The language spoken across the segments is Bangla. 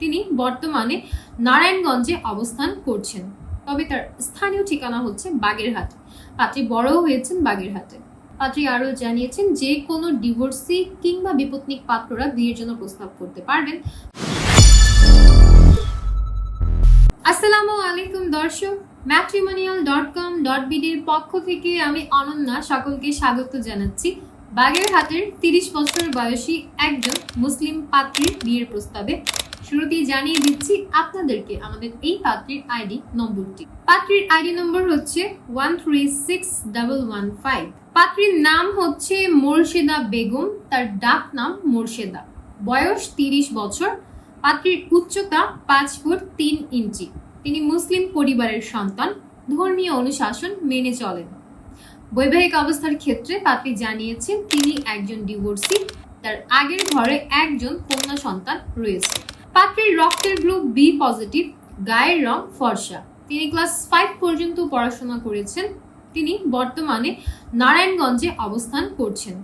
তিনি বর্তমানে নারায়ণগঞ্জে অবস্থান করছেন। তবে তার স্থানীয় ঠিকানা হচ্ছে বাগেরহাট। পাত্রী বড়ও হয়েছেন বাগেরহাটে। পাত্রী আরও জানিয়েছেন যে, কোনো ডিভোর্সি কিংবা বিপত্নিক পাত্ররা বিয়ের জন্য প্রস্তাব করতে পারবেন। আসসালামু আলাইকুম দর্শক। ম্যাট্রিমোনিয়াল ডট কম ডট বিডির পক্ষ থেকে আমি অনন্যা সকলকে স্বাগত জানাচ্ছি। বাগেরহাটের তিরিশ বছর বয়সী একজন মুসলিম পাত্রীর বিয়ের প্রস্তাবে। শুরুতেই জানিয়ে দিচ্ছি আপনাদেরকে আমাদের এই পাত্রীর আইডি নম্বরটি। পাত্রীর আইডি নম্বর হচ্ছে one three six double one five পাত্রীর নাম হচ্ছে মোর্শেদা বেগম, তার ডাক নাম মোর্শেদা। বয়স তিরিশ বছর, পাত্রীর উচ্চতা পাঁচ ফুট তিন ইঞ্চি। তিনি মুসলিম পরিবারের সন্তান, ধর্মীয় অনুশাসন মেনে চলেন। বৈবাহিক অবস্থার ক্ষেত্রে পাত্রী জানিয়েছেন, তিনি একজন ডিভোর্সি তার আগের ঘরে একজন কন্যা সন্তান রয়েছে। পাত্রীর রক্তের গ্রুপ বি পজিটিভ গায়ের রং ফর্সা। তিনি ক্লাস ফাইভ পর্যন্ত পড়াশোনা করেছেন। তিনি বর্তমানে নারায়ণগঞ্জে অবস্থান করছেন।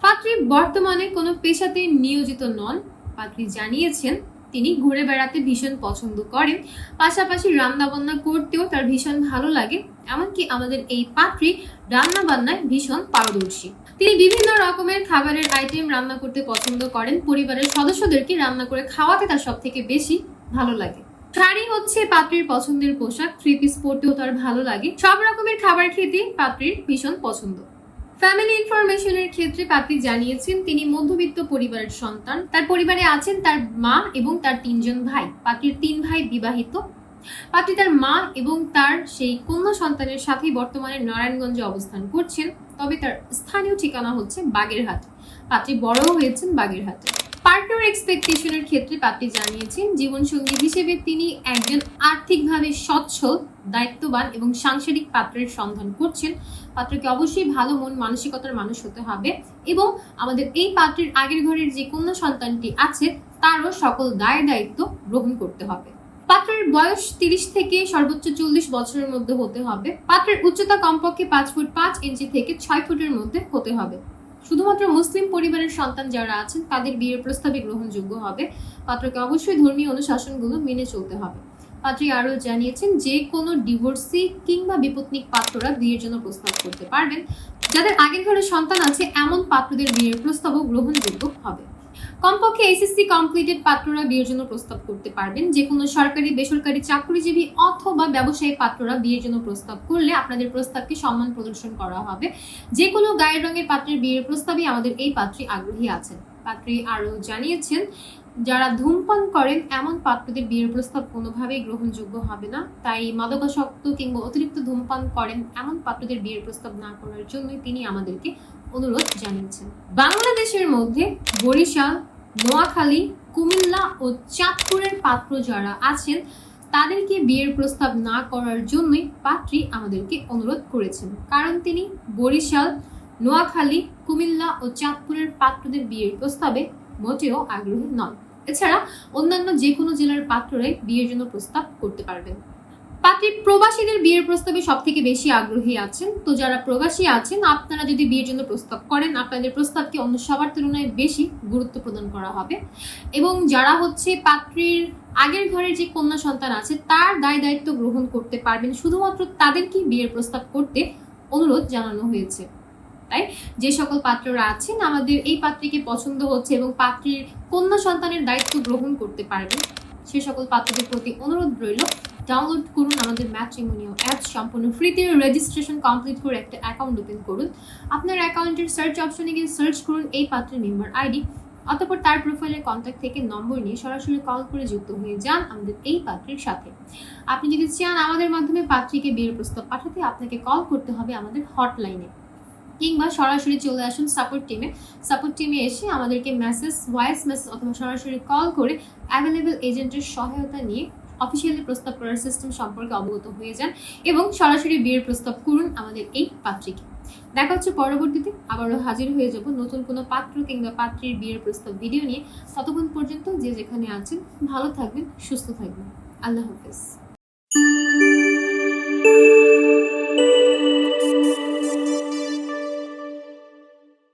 পাত্রী বর্তমানে কোনো পেশাতে নিয়োজিত নন। পাত্রী জানিয়েছেন, তিনি ঘুরে বেড়াতে ভীষণ পছন্দ করেন। পাশাপাশি রান্না বান্না করতেও তার ভীষণ ভালো লাগে। এমনকি আমাদের এই পাত্রী রান্না বান্নায় ভীষণ পারদর্শী। তিনি বিভিন্ন রকমের খাবারের আইটেম রান্না করতে পছন্দ করেন, পরিবারের সদস্যদেরকে রান্না করে খাওয়াতে তার সব থেকে বেশি ভালো লাগে। শাড়ি হচ্ছে পাত্রীর পছন্দের পোশাক থ্রি পিস পরতেও তার ভালো লাগে। সব রকমের খাবার খেতে পাত্রীর ভীষণ পছন্দ। ফ্যামিলি ইনফরমেশনের ক্ষেত্রে পাত্রী জানিয়েছেন, তিনি মধ্যবিত্ত পরিবারের সন্তান। তার পরিবারে আছেন তার মা এবং তার তিনজন ভাই। পাত্রীর তিন ভাই বিবাহিত। পাত্রী তার মা এবং তার সেই কন্যা সন্তানের সাথেই বর্তমানে নারায়ণগঞ্জে অবস্থান করছেন, তবে তার স্থানীয় ঠিকানা হচ্ছে বাগেরহাট। পাত্রী বড়ও হয়েছেন বাগেরহাটে। পার্টনার এক্সপেকটেশনের ক্ষেত্রে পাত্রী জানিয়েছেন, জীবনসঙ্গী হিসেবে তিনি একজন আর্থিকভাবে সচ্ছল দায়িত্ববান এবং সাংসারিক পাত্রের সন্ধান করছেন। পাত্রকে অবশ্যই ভালো মন, মানসিকতার মানুষ হতে হবে এবং আমাদের এই পাত্রের আগের ঘরের যে কন্যা সন্তানটি আছে, তারও সকল দায় দায়িত্ব গ্রহণ করতে হবে। পাত্রের বয়স তিরিশ থেকে সর্বোচ্চ চল্লিশ বছরের মধ্যে হতে হবে। পাত্রের উচ্চতা কমপক্ষে পাঁচ ফুট পাঁচ ইঞ্চি থেকে ছয় ফুটের মধ্যে হতে হবে। শুধুমাত্র মুসলিম পরিবারের সন্তান যারা আছেন, তাদের বিয়ের প্রস্তাবে গ্রহণযোগ্য হবে। পাত্রকে অবশ্যই ধর্মীয় অনুশাসনগুলো মেনে চলতে হবে। পাত্রী আরও জানিয়েছেন, যে কোনো ডিভোর্সি কিংবা বিপত্নিক পাত্ররা বিয়ের জন্য প্রস্তাব করতে পারবেন। যাদের আগের ঘরে সন্তান আছে, এমন পাত্রদের বিয়ের প্রস্তাবও গ্রহণযোগ্য হবে। কমপক্ষে এসএসসি কমপ্লিটেড পাত্ররা বিয়ের জন্য প্রস্তাব করতে পারবেন। যে কোনো সরকারি, বেসরকারি চাকরিজীবী অথবা ব্যবসায়ী পাত্ররা বিয়ের জন্য প্রস্তাব করলে আপনাদের প্রস্তাবকে সম্মান প্রদর্শন করা হবে। যে কোনো গায়ের রঙের পাত্রের বিয়ের প্রস্তাবে আমাদের এই পাত্রী আগ্রহী আছেন। পাত্রী আরও জানিয়েছেন, যারা ধূমপান করেন, এমন পাত্রদের বিয়ের প্রস্তাব কোনোভাবেই গ্রহণযোগ্য হবে না। তাই মাদকাসক্ত কিংবা অতিরিক্ত ধূমপান করেন, এমন পাত্রদের বিয়ের প্রস্তাব না করার জন্যই তিনি আমাদেরকে অনুরোধ জানিয়েছেন। বাংলাদেশের মধ্যে বরিশাল, নোয়াখালী, কুমিল্লা ও চাঁদপুরের পাত্র যারা আছেন, তাদেরকে বিয়ের প্রস্তাব না করার জন্যই পাত্রী আমাদেরকে অনুরোধ করেছেন। কারণ তিনি বরিশাল, নোয়াখালী, কুমিল্লা ও চাঁদপুরের পাত্রদের বিয়ের প্রস্তাবে মোটেও আগ্রহী নন। এছাড়া অন্যান্য যে কোনো জেলার পাত্ররাই বিয়ের জন্য প্রস্তাব করতে পারবেন। পাত্রী প্রবাসীদের বিয়ের প্রস্তাবে সব থেকে বেশি আগ্রহী আছেন? তো যারা প্রবাসী আছেন, আপনারা যদি বিয়ের জন্য প্রস্তাব করেন, আপনাদের প্রস্তাবকে অন্য সবার তুলনায় বেশি গুরুত্ব প্রদান করা হবে। এবং যারা হচ্ছে পাত্রীর আগের ঘরের যে কন্যা সন্তান আছে, তার দায় দায়িত্ব গ্রহণ করতে পারবেন। শুধুমাত্র তাদেরকেই বিয়ের প্রস্তাব করতে অনুরোধ জানানো হয়েছে। তাই যে সকল পাত্ররা আছেন, আমাদের এই পাত্রীকে পছন্দ হচ্ছে এবং পাত্রীর কন্যা সন্তানের দায়িত্ব গ্রহণ করতে পারবেন। সে সকল পাত্রদের প্রতি অনুরোধ রইল। ডাউনলোড করুন আমাদের ম্যাট্রিমোনিয়াল অ্যাপ সম্পূর্ণ ফ্রিতে রেজিস্ট্রেশন কমপ্লিট করে একটা অ্যাকাউন্ট ওপেন করুন। আপনার অ্যাকাউন্টের সার্চ অপশনে গিয়ে সার্চ করুন এই পাত্রের মেম্বার আইডি অতঃপর তার প্রোফাইলের কন্ট্যাক্ট থেকে নম্বর নিয়ে সরাসরি কল করে যুক্ত হয়ে যান আমাদের এই পাত্রের সাথে। আপনি যদি চান আমাদের মাধ্যমে পাত্রীকে বিয়ের প্রস্তাব পাঠাতে, আপনাকে কল করতে হবে আমাদের হটলাইনে কিংবা সরাসরি চলে আসুন সাপোর্ট টিমে সাপোর্ট টিমে এসে আমাদেরকে মেসেজ ভয়েস মেসেজ অথবা সরাসরি কল করে অ্যাভেলেবেল এজেন্টের সহায়তা নিয়ে অফিসিয়ালি প্রস্তাব করার সিস্টেম সম্পর্কে অবগত হয়ে যান এবং সরাসরি বিয়ের প্রস্তাব করুন আমাদের এই পাত্রীকে। দেখা হচ্ছে পরবর্তীতে, আবারও হাজির হয়ে যাব নতুন কোনো পাত্র কিংবা পাত্রীর বিয়ের প্রস্তাব ভিডিও নিয়ে। ততক্ষণ পর্যন্ত যে যেখানে আছেন, ভালো থাকবেন, সুস্থ থাকবেন। আল্লাহ হাফেজ।